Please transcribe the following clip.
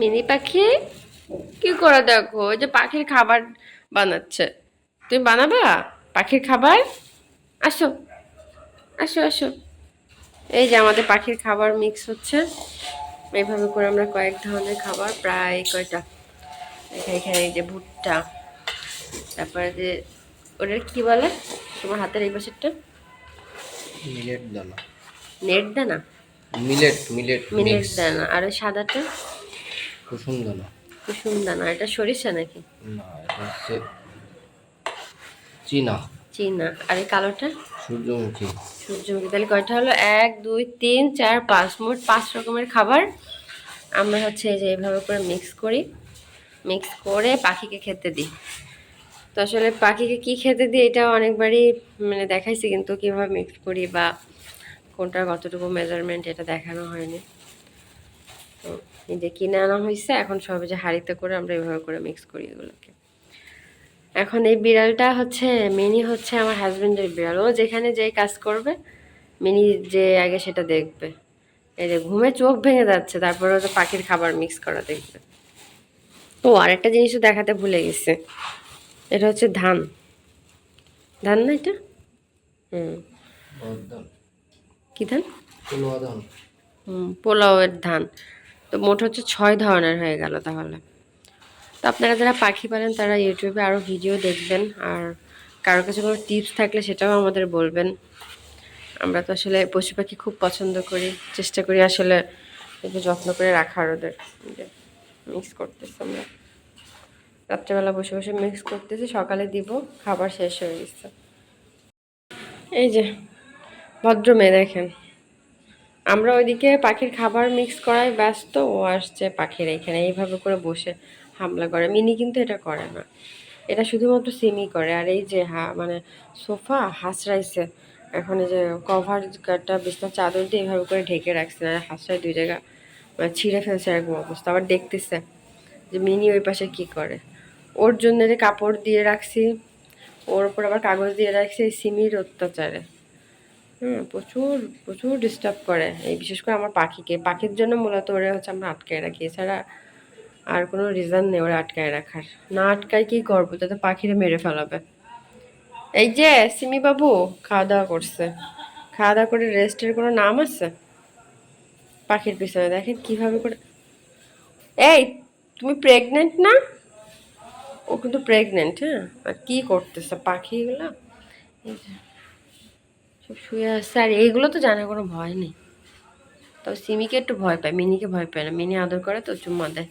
Mini পাখি? কি করে দেখো? যে পাখির খাবার বানাচ্ছে। তুমি বানাবা পাখির খাবার? আসো আসো আসো। এই যে আমাদের পাখির খাবার মিক্স হচ্ছে। এইভাবে করে আমরা কয়েক ধরনের খাবার প্রায় কয়টা? এখানে এই যে ভুট্টা তারপরে যে ওটার কি বলে? তোমার হাতের এই পাশেরটা? মিলেট দানা। নেট দানা? Millet millet mix. দানা। আর সাদাটা? কুসুম দানা কুসুম দানা এটা সরিষা নাকি? না এটা হচ্ছে চীনা। চীনা। আর এই কালোটা? সূর্যমুখী। সূর্যমুখী। তাহলে কয়টা হলো? এক দুই তিন চার পাঁচ। মোট পাঁচ রকমের খাবার। আমরা হচ্ছে এই যে এইভাবে করে মিক্স করি। মিক্স করে পাখিকে খেতে দিই। তো আসলে পাখিকে কি খেতে দিই এটা অনেকবারই মানে দেখাইছি কিন্তু কীভাবে মিক্স করি বা কোনটার কতটুকু মেজারমেন্ট এটা দেখানো হয়নি। তো এই যে কিনে আনা হয়েছে এখন সব যে হাঁড়িতে করে আমরা এভাবে করে মিক্স করি এগুলোকে। এখন এই বিড়ালটা হচ্ছে মিনি হচ্ছে আমার হাজব্যান্ডের বিড়াল। ও যেখানে যে কাজ করবে মিনি যে আগে সেটা দেখবে। এই যে ঘুমে চোখ ভেঙে যাচ্ছে তারপরে হচ্ছে পাখির খাবার মিক্স করা দেখবে। ও আরেকটা জিনিসও দেখাতে ভুলে গেছে। এটা হচ্ছে ধান। ধান না এটা? হুম। কি ধান? পোলাওয়ের ধান। তো মোট হচ্ছে ছয় ধরনের হয়ে গেল তাহলে। তো আপনারা যারা পাখি পালেন, তারা ইউটিউবে আরও ভিডিও দেখবেন। আর কারও কাছে কোনো টিপস থাকলে সেটাও আমাদের বলবেন। আমরা তো আসলে পশু পাখি খুব পছন্দ করি। চেষ্টা করি আসলে একটু যত্ন করে রাখার ওদের মিক্স করতেছি আমরা। রাত্রেবেলা বসে বসে মিক্স করতেছি, সকালে দিব, খাবার শেষ হয়ে গেছে। এই যে, ভদ্র মেয়ে দেখেন। আমরা ওইদিকে পাখির খাবার মিক্স করায় ব্যস্ত, ও আসছে পাখির এখানে, এইভাবে করে বসে হামলা করে। মিনি কিন্তু এটা করে না। এটা শুধুমাত্র সিমি করে। আর এই যে হা মানে সোফা হাসরাইছে। এখন এই যে কভার একটা বিছনার চাদর দিয়ে এইভাবে করে ঢেকে রাখছে। না হাসরাই দুই জায়গা মানে ছিঁড়ে ফেলছে এরকম অবস্থা। আবার দেখতেছে যে মিনি ওই পাশে কি করে। ওর জন্য যে কাপড় দিয়ে রাখছি, ওর উপর আবার কাগজ দিয়ে রাখছি এই সিমির অত্যাচারে। হুম, প্রচুর প্রচুর ডিস্টার্ব করে। এই বিশেষ করে আমার পাখিকে। পাখির জন্য মূলত ওরা হচ্ছে আমরা আটকায় রাখি। এছাড়া আর কোনো রিজন নেই ওরা আটকায় রাখার। না আটকায় কি করব? যাতে পাখিরে মেরে ফেলাবে। এই যে, সিমি বাবু, খাওয়া দাওয়া করছে। খাওয়া দাওয়া করে রেস্টের কোনো নাম আছে? পাখির পিছনে। দেখেন কীভাবে করে এই, তুমি প্রেগনেন্ট না? ও কিন্তু প্রেগনেন্ট হ্যাঁ? আর কি করতেছে? পাখিগুলো এই যে। শুয়ে আসছে আর এইগুলো তো জানার কোনো ভয় নেই। তবে সিমিকে একটু ভয় পায়, মিনিকে ভয় পায় না। মিনি আদর করে তো চুম্মা দেয়।